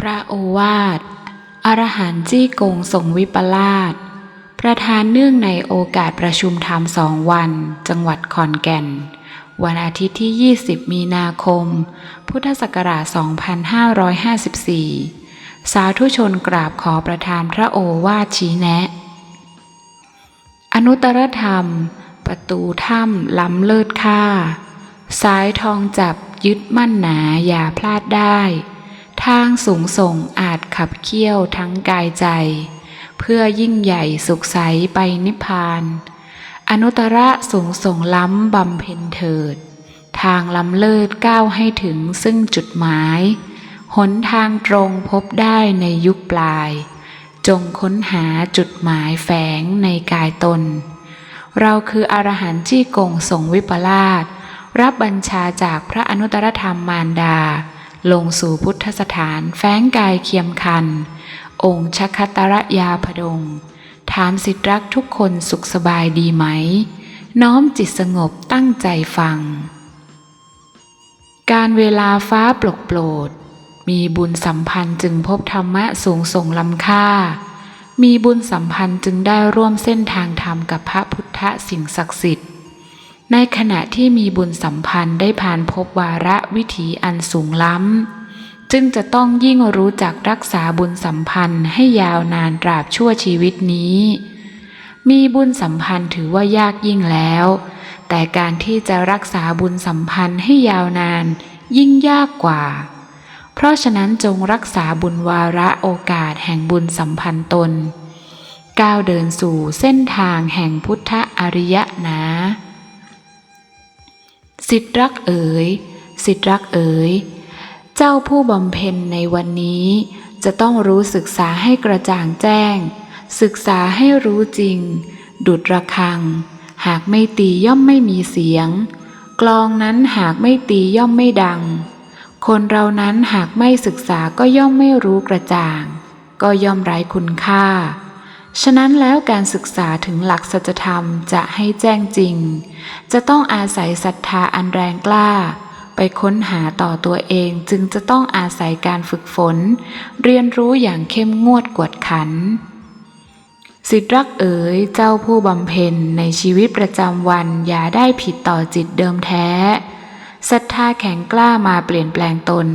พระโอวาท อรหันต์จี้กงทรงวิปลาส ประธานเนื่องในโอกาสประชุมธรรมสองวัน จังหวัดขอนแก่น วันอาทิตย์ที่ 20 มีนาคม พุทธศักราช 2554 สาธุชนกราบขอประทานพระโอวาทชี้แนะ อนุตตรธรรม ประตูถ้ำล้ำเลิศค่า สายทองจับยึดมั่นหนาอย่าพลาดได้ ทางสูงส่งอาจขับเคี่ยวทั้งกายใจ เพื่อยิ่งใหญ่สุขใสไปนิพพาน อนุตระสูงส่งล้ำบำเพ็ญเถิด ทางล้ำเลิศก้าวให้ถึงซึ่งจุดหมาย หนทางตรงพบได้ในยุคปลาย จงค้นหาจุดหมายแฝงในกายตน เราคืออรหันต์จี้กงสงวิปลาสรับบัญชาจากพระอนุตตรธรรมมารดา ลงสู่พุทธสถานแฟ้งกายเคียมคัน องค์ชัคคตรยาพดง ถามสิทธิรักทุกคนสุขสบายดีไหม น้อมจิตสงบตั้งใจฟัง การเวลาฟ้าปลกโปรด มีบุญสัมพันธ์จึงพบธรรมะสูงส่งล้ำค่า มีบุญสัมพันธ์จึงได้ร่วมเส้นทางธรรมกับพระพุทธสิ่งศักดิ์สิทธิ์ ในขณะที่มีบุญสัมพันธ์ได้ผ่านพบวาระวิถีอันสูงล้ำ จึงจะต้องยิ่งรู้จักรักษาบุญสัมพันธ์ให้ยาวนานตราบชั่วชีวิตนี้ มีบุญสัมพันธ์ถือว่ายากยิ่งแล้ว แต่การที่จะรักษาบุญสัมพันธ์ให้ยาวนานยิ่งยากกว่า เพราะฉะนั้นจงรักษาบุญวาระโอกาสแห่งบุญสัมพันธ์ตน ก้าวเดินสู่เส้นทางแห่งพุทธอริยะนะ สิทธรักเอ๋ย สิทธรักเอ๋ย เจ้าผู้บำเพ็ญในวันนี้ จะต้องรู้ศึกษาให้กระจ่างแจ้ง ศึกษาให้รู้จริง ดุดระฆัง หากไม่ตีย่อมไม่มีเสียง กลองนั้นหากไม่ตีย่อมไม่ดัง คนเรานั้นหากไม่ศึกษาก็ย่อมไม่รู้กระจ่าง ก็ย่อมไร้คุณค่า ฉะนั้นแล้วการศึกษาถึงหลักสัจธรรมจะให้แจ้งจริง จะต้องอาศัยศรัทธาอันแรงกล้า ไปค้นหาต่อตัวเองจึงจะต้องอาศัยการฝึกฝน เรียนรู้อย่างเข้มงวดกวดขัน สิทธิรักเอ๋ยเจ้าผู้บำเพ็ญในชีวิตประจำวันอย่าได้ผิดต่อจิตเดิมแท้ศรัทธาแข็งกล้ามาเปลี่ยนแปลงตน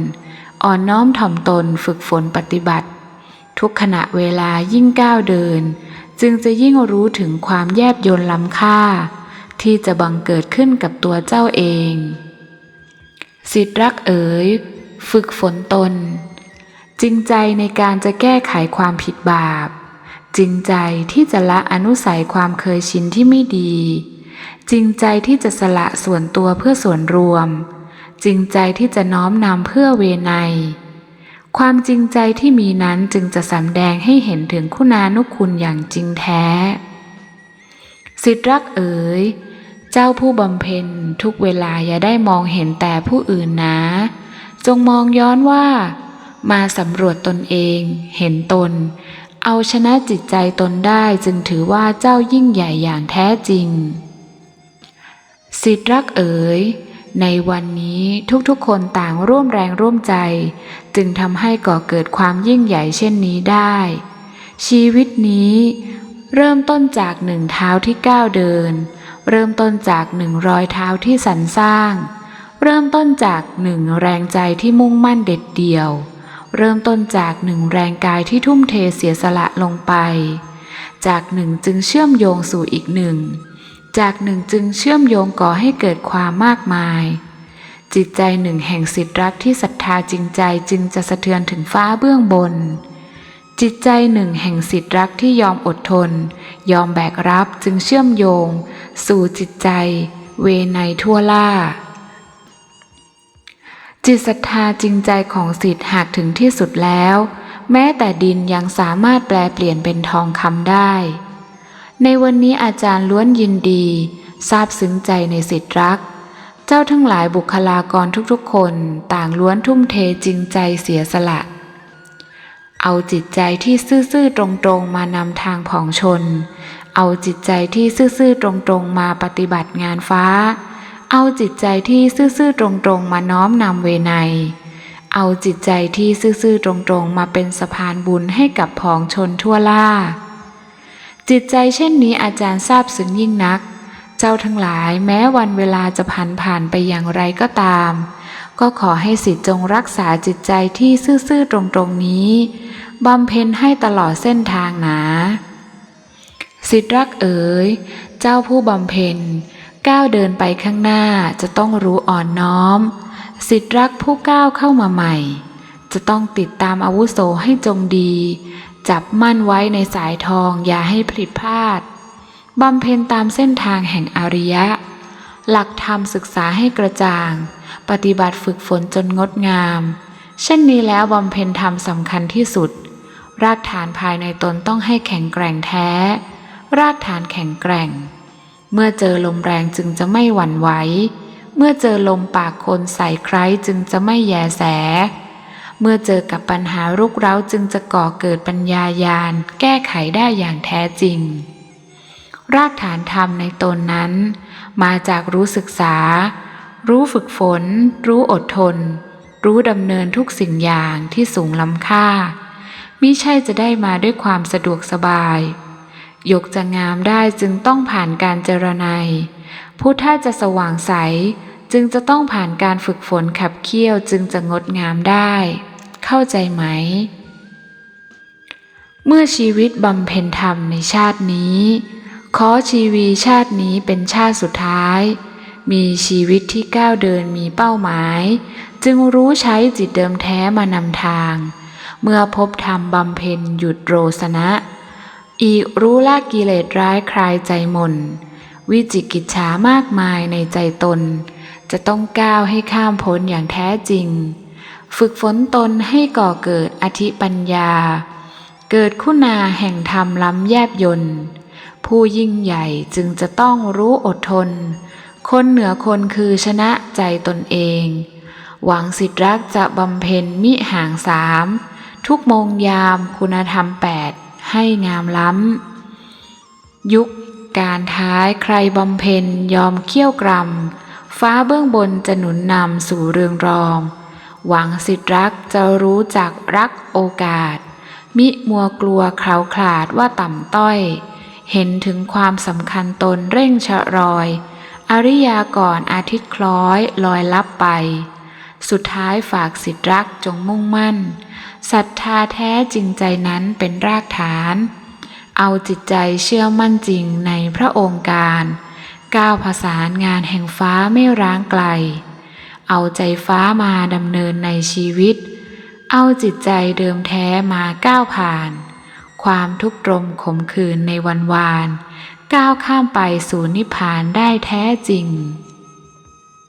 อ่อนน้อมถ่อมตนฝึกฝนปฏิบัติ ทุกขณะเวลายิ่งก้าวเดิน จึงจะยิ่งรู้ถึงความแยบยลล้ำค่า ที่จะบังเกิดขึ้นกับตัวเจ้าเอง สิทธิรักเอ๋ย ฝึกฝนตน จริงใจในการจะแก้ไขความผิดบาป จริงใจที่จะละอนุสัยความเคยชินที่ไม่ดี จริงใจที่จะสละส่วนตัวเพื่อส่วนรวม จริงใจที่จะน้อมนำเพื่อเวไนย ความจริงใจที่มีนั้นจึงจะสำแดงให้เห็นถึงคุณานุคุณอย่างจริงแท้ สิทธรักเอ๋ย เจ้าผู้บำเพ็ญทุกเวลาอย่าได้มองเห็นแต่ผู้อื่นนะ จงมองย้อนว่า มาสำรวจตนเอง เห็นตน เอาชนะจิตใจตนได้จึงถือว่าเจ้ายิ่งใหญ่อย่างแท้จริง สิทธรักเอ๋ย ในวันนี้ทุกๆคนต่างร่วมแรงร่วมใจ จึงทำให้ก่อเกิดความยิ่งใหญ่เช่นนี้ได้ ชีวิตนี้ เริ่มต้นจากหนึ่งเท้าที่ก้าวเดิน เริ่มต้นจากหนึ่งรอยเท้าที่สรรสร้าง เริ่มต้นจากหนึ่งแรงใจที่มุ่งมั่นเด็ดเดี่ยว เริ่มต้นจากหนึ่งแรงกายที่ทุ่มเทเสียสละลงไป จากหนึ่งจึงเชื่อมโยงสู่อีกหนึ่ง จากหนึ่งจึงเชื่อมโยงก่อให้เกิดความมากมาย จิตใจหนึ่งแห่งสิทธิรักที่ศรัทธาจริงใจจึงจะสะเทือนถึงฟ้าเบื้องบน จิตใจหนึ่งแห่งสิทธิรักที่ยอมอดทน ยอมแบกรับจึงเชื่อมโยง สู่จิตใจ เวไนทั่วล่า จิตศรัทธาจริงใจของสิทธิหากถึงที่สุดแล้ว แม้แต่ดินยังสามารถแปลเปลี่ยนเป็นทองคำได้ ในวันนี้อาจารย์ล้วนยินดีซาบซึ้งใจในสิทธิรัก เจ้าทั้งหลายบุคลากรทุกๆ คนต่างล้วนทุ่มเทจริงใจเสียสละ เอาจิตใจที่ซื่อๆตรงๆมานำทางผองชน เอาจิตใจที่ซื่อๆตรงๆมาปฏิบัติงานฟ้า เอาจิตใจที่ซื่อๆตรงๆมาน้อมนำเวไนเอาจิตใจที่ซื่อๆตรงๆมาเป็นสะพานบุญให้กับผองชนทั่วล่า จิตใจเช่นนี้อาจารย์ทราบซึ้งยิ่งนัก เจ้าทั้งหลายแม้วันเวลาจะผ่านผ่านไปอย่างไรก็ตาม ก็ขอให้สิทธิ์จงรักษาจิตใจที่ซื่อๆตรงๆนี้บำเพ็ญให้ตลอดเส้นทางนาสิทธิ์รักเอ๋ย เจ้าผู้บำเพ็ญก้าวเดินไปข้างหน้าจะต้องรู้อ่อนน้อม สิทธิ์รักผู้ก้าวเข้ามาใหม่ จะต้องติดตามอาวุโสให้จงดี จับมั่นไว้ในสายทองอย่าให้ผลิดพลาดบำเพ็ญตามเส้นทางแห่งอริยะ หลักธรรมศึกษาให้กระจ่าง ปฏิบัติฝึกฝนจนงดงาม เช่นนี้แล้วบำเพ็ญธรรมสำคัญที่สุด รากฐานภายในตนต้องให้แข็งแกร่งแท้ รากฐานแข็งแกร่ง เมื่อเจอลมแรงจึงจะไม่หวั่นไหว เมื่อเจอลมปากคนใส่ใครจึงจะไม่แยแส เมื่อเจอกับปัญหารุกเร้าจึงจะก่อเกิดปัญญายาณแก้ไขได้อย่างแท้จริง รากฐานธรรมในตนนั้น มาจากรู้ศึกษา รู้ฝึกฝน รู้อดทน รู้ดำเนินทุกสิ่งอย่างที่สูงล้ำค่ามิใช่จะได้มาด้วยความสะดวกสบายยกจะงามได้จึงต้องผ่านการเจรไนผู้ถ้าจะสว่างใส จึงจะต้องผ่านการฝึกฝนขับเคี่ยวจึงจะงดงามได้ เข้าใจไหม เมื่อชีวิตบำเพ็ญธรรมในชาตินี้ ขอชีวีชาตินี้เป็นชาติสุดท้าย มีชีวิตที่ก้าวเดินมีเป้าหมาย จึงรู้ใช้จิตเดิมแท้มานำทาง เมื่อพบธรรมบำเพ็ญหยุดโรสนะ อีรู้ละกิเลสร้ายคลายใจหมน วิจิกิจฉามากมายในใจตน จะต้องก้าวให้ข้ามพ้นอย่างแท้จริง ฝึกฝนตนให้ก่อเกิดอธิปัญญา เกิดคุณาแห่งธรรมล้ำแยบยนต์ผู้ยิ่งใหญ่จึงจะต้องรู้อดทน คนเหนือคนคือชนะใจตนเอง หวังสิทธิรักจะบำเพ็ญมิห่างสามทุกมงยามคุณธรรมแปดให้งามล้ำ ยุคการท้ายใครบำเพ็ญยอมเขี้ยวกรำ ฟ้าเบื้องบนจะหนุนนำสู่เรืองรอง หวังสิทธิรักจะรู้จักรักโอกาส มิมัวกลัวคราวขลาดว่าต่ำต้อย เห็นถึงความสำคัญตนเร่งชะรอย อริยาก่อนอาทิตย์คล้อยลอยลับไป สุดท้ายฝากสิทธิรักจงมุ่งมั่นศรัทธาแท้จริงใจนั้นเป็นรากฐาน เอาจิตใจเชื่อมั่นจริงในพระองค์การ ก้าวผสานงานแห่งฟ้าไม่ร้างไกล เอาใจฟ้ามาดำเนินในชีวิต เอาจิตใจเดิมแท้มาก้าวผ่าน ความทุกข์ตรมขมขื่นในวันวาน ก้าวข้ามไปสู่นิพพานได้แท้จริง